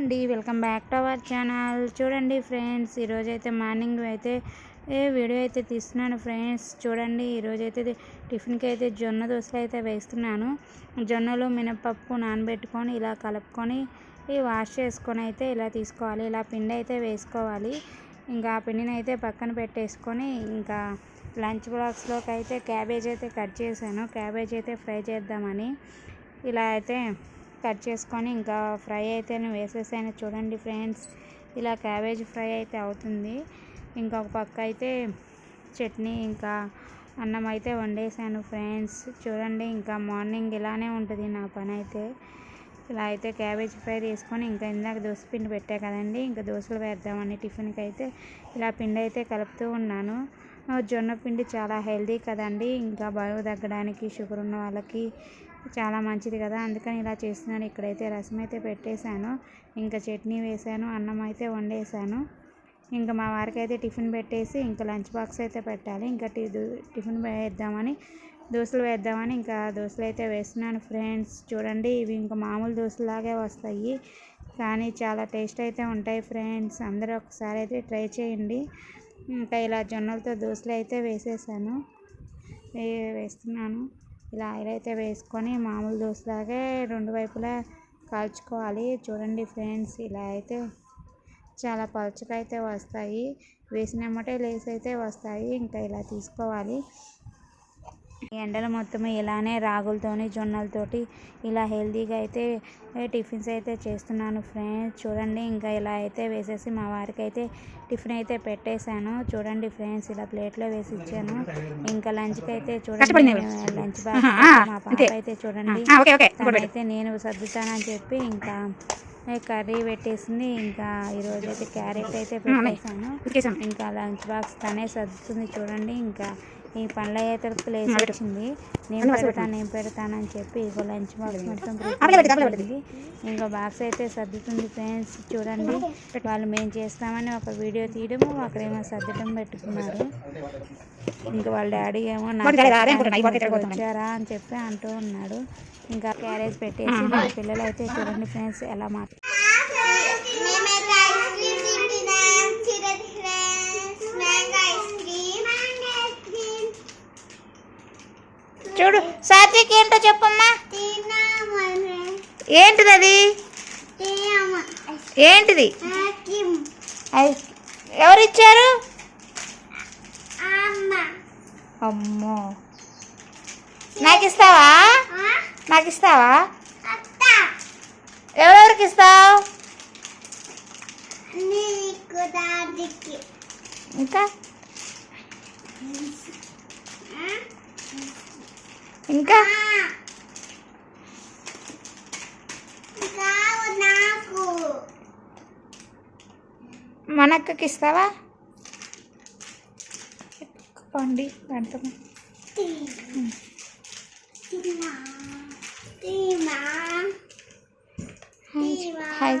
అండి. Welcome back to our channel. చూడండి friends ఈరోజు అయితే మార్నింగ్ అయితే ఏ వీడియో అయితే తీస్తున్నాను ఫ్రెండ్స్ చూడండి. ఈరోజు అయితే టిఫిన్కి అయితే జొన్న దోశలు అయితే వేస్తున్నాను. జొన్నలు మినపప్పు నానబెట్టుకొని ఇలా కలుపుకొని ఈ వాష్ చేసుకొని అయితే ఇలా తీసుకోవాలి. ఇలా పిండి అయితే వేసుకోవాలి. ఇంకా ఆ పిండిని అయితే పక్కన పెట్టేసుకొని ఇంకా లంచ్ బాక్స్లోకి అయితే క్యాబేజ్ అయితే కట్ చేశాను. క్యాబేజ్ అయితే ఫ్రై చేద్దామని. ఇలా అయితే కట్ చేసుకొని ఇంకా ఫ్రై అయితే వేసేసాను చూడండి ఫ్రెండ్స్ ఇలా క్యాబేజ్ ఫ్రై అయితే అవుతుంది. ఇంకొక పక్క అయితే చట్నీ ఇంకా అన్నం అయితే వండేసాను ఫ్రెండ్స్. చూడండి ఇంకా మార్నింగ్ ఇలానే ఉంటుంది నా పని అయితే. ఇలా అయితే క్యాబేజ్ ఫ్రై తీసుకొని ఇంకా ఇందాక దోశ పిండి పెట్టా కదండి ఇంకా దోశలు వేద్దామని టిఫిన్కి అయితే ఇలా పిండి అయితే కలుపుతూ ఉన్నాను. జొన్న పిండి చాలా హెల్దీ కదండి. ఇంకా బరువు తగ్గడానికి షుగర్ ఉన్న వాళ్ళకి చాలా మంచిది కదా. అందుకని ఇలా చేస్తున్నాను. ఇక్కడైతే రసం అయితే పెట్టేశాను. ఇంకా చట్నీ వేసాను అన్నం అయితే వండేసాను ఇంకా మా వారికి అయితే టిఫిన్ పెట్టేసి ఇంకా లంచ్ బాక్స్ అయితే పెట్టాలి. ఇంకా టిఫిన్ వేద్దామని దోశలు వేద్దామని ఇంకా దోశలు అయితే వేస్తున్నాను ఫ్రెండ్స్. చూడండి ఇవి ఇంకా మామూలు దోశలాగే వస్తాయి. కానీ చాలా టేస్ట్ అయితే ఉంటాయి ఫ్రెండ్స్. అందరూ ఒకసారి అయితే ట్రై చేయండి. ఇంకా ఇలా జొన్నలతో దోశలు అయితే వేసేసాను. వేస్తున్నాను. ఇలా ఆయిల్ అయితే వేసుకొని మామూలు దోశలాగే రెండు వైపులా కాల్చుకోవాలి. చూడండి ఫ్రెండ్స్ ఇలా అయితే చాలా పలుచగా అయితే వస్తాయి. వేసినమ్మటే లేస్ అయితే వస్తాయి. ఇంకా ఇలా తీసుకోవాలి. ఎండలు మొత్తం ఇలానే రాగులతోని జొన్నలతోటి ఇలా హెల్తీగా అయితే టిఫిన్స్ అయితే చేస్తున్నాను ఫ్రెండ్స్. చూడండి ఇంకా ఇలా అయితే వేసేసి మా వారికి అయితే టిఫిన్ అయితే పెట్టేశాను. చూడండి ఫ్రెండ్స్ ఇలా ప్లేట్లో వేసి ఇచ్చాను. ఇంకా లంచ్కి అయితే చూడండి లంచ్ బాక్స్ మా పాప అయితే చూడండి. అయితే నేను సర్దుతానని చెప్పి ఇంకా కర్రీ పెట్టేసింది. ఇంకా ఈరోజు అయితే క్యారెట్ అయితే ఉతికేసాం ఇంకా లంచ్ బాక్స్ తనే సర్దుతుంది చూడండి. ఇంకా ఈ పండ్ల అయితే లేచి వచ్చింది. నేను పెడతాను నేను పెడతానని చెప్పి ఇగో లంచ్ బాక్స్ మొత్తం పెట్టింది ఇంకా బాక్స్ అయితే సర్దుతుంది ఫ్రెండ్స్. చూడండి వాళ్ళు మేము చేస్తామని ఒక వీడియో తీయడము అక్కడేమో సర్దడం పెట్టుకున్నారు. ఇంకా వాళ్ళ డాడీ ఏమో వచ్చారా అని చెప్పి అంటూ ఉన్నాడు. ఇంకా క్యారేజ్ పెట్టేసి మా పిల్లలు అయితే చూడండి ఫ్రెండ్స్ ఎలా మాట సాత్విక్ ఏంటో చెప్పమ్మా? ఏంటిది అది ఏంటిది? ఐస్ క్రీమ్ ఐ- ఎవరు ఇచ్చారు అమ్మ. అమ్మో నాకు ఇస్తావా? నాకు ఇస్తావా ఎవరెవరికి ఇస్తావు ఇంకా? ఇంకా? ఆ. కావు నాకు మన అక్కకి ఇస్తావా పండి పెడతాము హాయ్